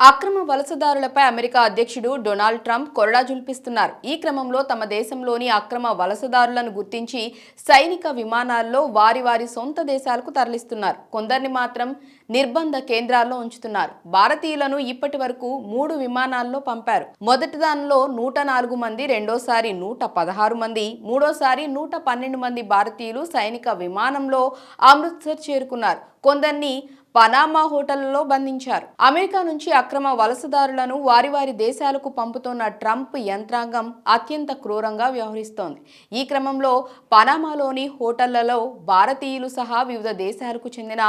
అక్రమ వలసదారులపై అమెరికా అధ్యక్షుడు డొనాల్డ్ ట్రంప్ కొరడా జుల్పిస్తున్నారు. ఈ క్రమంలో తమ దేశంలోని అక్రమ వలసదారులను గుర్తించి సైనిక విమానాల్లో వారి వారి సొంత దేశాలకు తరలిస్తున్నారు. కొందరిని మాత్రం నిర్బంధ కేంద్రాల్లో ఉంచుతున్నారు. భారతీయులను ఇప్పటి వరకు మూడు విమానాల్లో పంపారు. మొదటి దానిలో నూట నాలుగు మంది రెండోసారి నూట పదహారు మంది మూడోసారి నూట పన్నెండు మంది భారతీయులు సైనిక విమానంలో అమృత్సర్ చేరుకున్నారు. కొందరిని పనామా హోటళ్ళలో బంధించారు. అమెరికా నుంచి అక్రమ వలసదారులను వారి వారి దేశాలకు పంపుతున్న ట్రంప్ యంత్రాంగం అత్యంత క్రూరంగా వ్యవహరిస్తోంది. ఈ క్రమంలో పనామాలోని హోటళ్ళలో భారతీయులు సహా వివిధ దేశాలకు చెందిన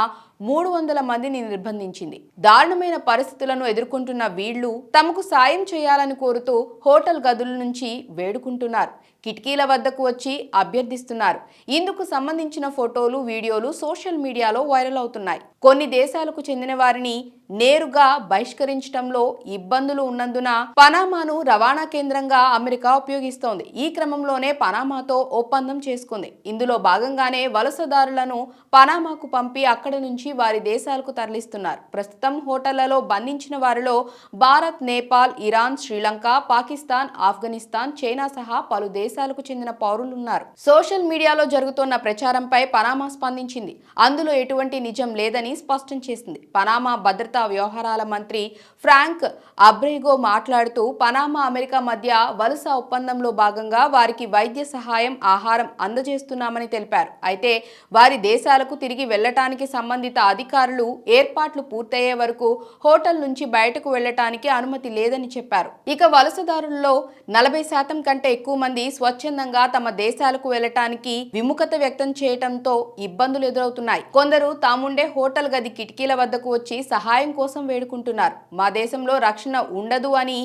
మూడు వందల మందిని నిర్బంధించింది. దారుణమైన పరిస్థితులను ఎదుర్కొంటున్న వీళ్ళు తమకు సాయం చేయాలని కోరుతూ హోటల్ గదుల నుంచి వేడుకుంటున్నారు. కిటికీల వద్దకు వచ్చి అభ్యర్థిస్తున్నారు. ఇందుకు సంబంధించిన ఫోటోలు వీడియోలు సోషల్ మీడియాలో వైరల్ అవుతున్నాయి. కొన్ని దేశాలకు చెందిన వారిని నేరుగా బహిష్కరించడంలో ఇబ్బందులు ఉన్నందున పనామాను రవాణా కేంద్రంగా అమెరికా ఉపయోగిస్తోంది. ఈ క్రమంలోనే పనామాతో ఒప్పందం చేసుకుంది. ఇందులో భాగంగానే వలసదారులను పనామాకు పంపి అక్కడి నుంచి వారి దేశాలకు తరలిస్తున్నారు. ప్రస్తుతం హోటళ్ళలో బంధించిన వారిలో భారత్ నేపాల్ ఇరాన్ శ్రీలంక పాకిస్తాన్ ఆఫ్ఘనిస్తాన్ చైనా సహా పలు దేశాలకు చెందిన పౌరులున్నారు. సోషల్ మీడియాలో జరుగుతున్న ప్రచారంపై పనామా స్పందించింది. అందులో ఎటువంటి నిజం లేదని స్పష్టం చేసింది. పనామా భద్రతా వ్యవహారాల మంత్రి ఫ్రాంక్ అబ్రేగో మాట్లాడుతూ పనామా అమెరికా మధ్య వలస ఒప్పందంలో భాగంగా వారికి వైద్య సహాయం ఆహారం అందజేస్తున్నామని తెలిపారు. అయితే వారి దేశాలకు తిరిగి వెళ్ళటానికి సంబంధిత అధికారులు ఏర్పాట్లు పూర్తయ్యే వరకు హోటల్ నుంచి బయటకు వెళ్ళటానికి అనుమతి లేదని చెప్పారు. ఇక వలసదారుల్లో నలభై శాతం కంటే ఎక్కువ మంది స్వచ్ఛందంగా తమ దేశాలకు వెళ్ళటానికి విముఖత వ్యక్తం చేయటంతో ఇబ్బందులు ఎదురవుతున్నాయి. కొందరు తాముండే హోటల్ గది కిటికీల వద్దకు వచ్చి సహాయం కోసం వేడుకుంటున్నారు. మా దేశంలో రక్షణ ఉండదు అని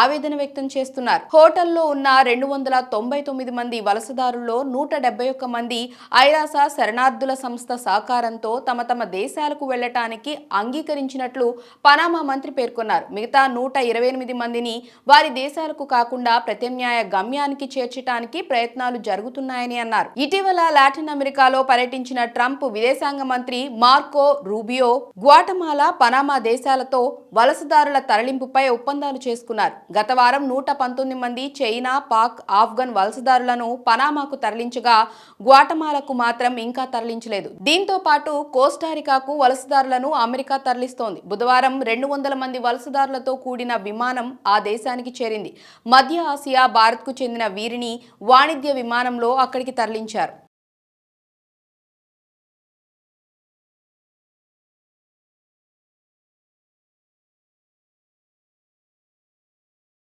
ఆవేదన వ్యక్తం చేస్తున్నారు. హోటల్లో ఉన్న రెండు వందల తొంభై తొమ్మిది మంది వలసదారుల్లో నూట డెబ్బై ఒక్క మంది ఐరాస శరణార్థుల సంస్థ సహకారంతో తమ తమ దేశాలకు వెళ్ళటానికి అంగీకరించినట్లు పనామా మంత్రి పేర్కొన్నారు. మిగతా నూట ఇరవై ఎనిమిది మందిని వారి దేశాలకు కాకుండా ప్రత్యామ్నాయ గమ్యానికి చేర్చడానికి ప్రయత్నాలు జరుగుతున్నాయని అన్నారు. ఇటీవల లాటిన్ అమెరికాలో పర్యటించిన ట్రంప్ విదేశాంగ మంత్రి మార్కో రూబియో గ్వాటమాలా పనామా దేశాలతో వలసదారుల తరలింపుపై ఒప్పందాలు చేసుకున్నారు. గత వారం నూట పంతొమ్మిది మంది చైనా పాక్ ఆఫ్ఘన్ వలసదారులను పనామాకు తరలించగా గ్వాటమాలకు మాత్రం ఇంకా తరలించలేదు. దీంతో పాటు కోస్టారికాకు వలసదారులను అమెరికా తరలిస్తోంది. బుధవారం రెండు వందల మంది వలసదారులతో కూడిన విమానం ఆ దేశానికి చేరింది. మధ్య ఆసియా భారత్కు చెందిన వీరిని వాణిజ్య విమానంలో అక్కడికి తరలించారు.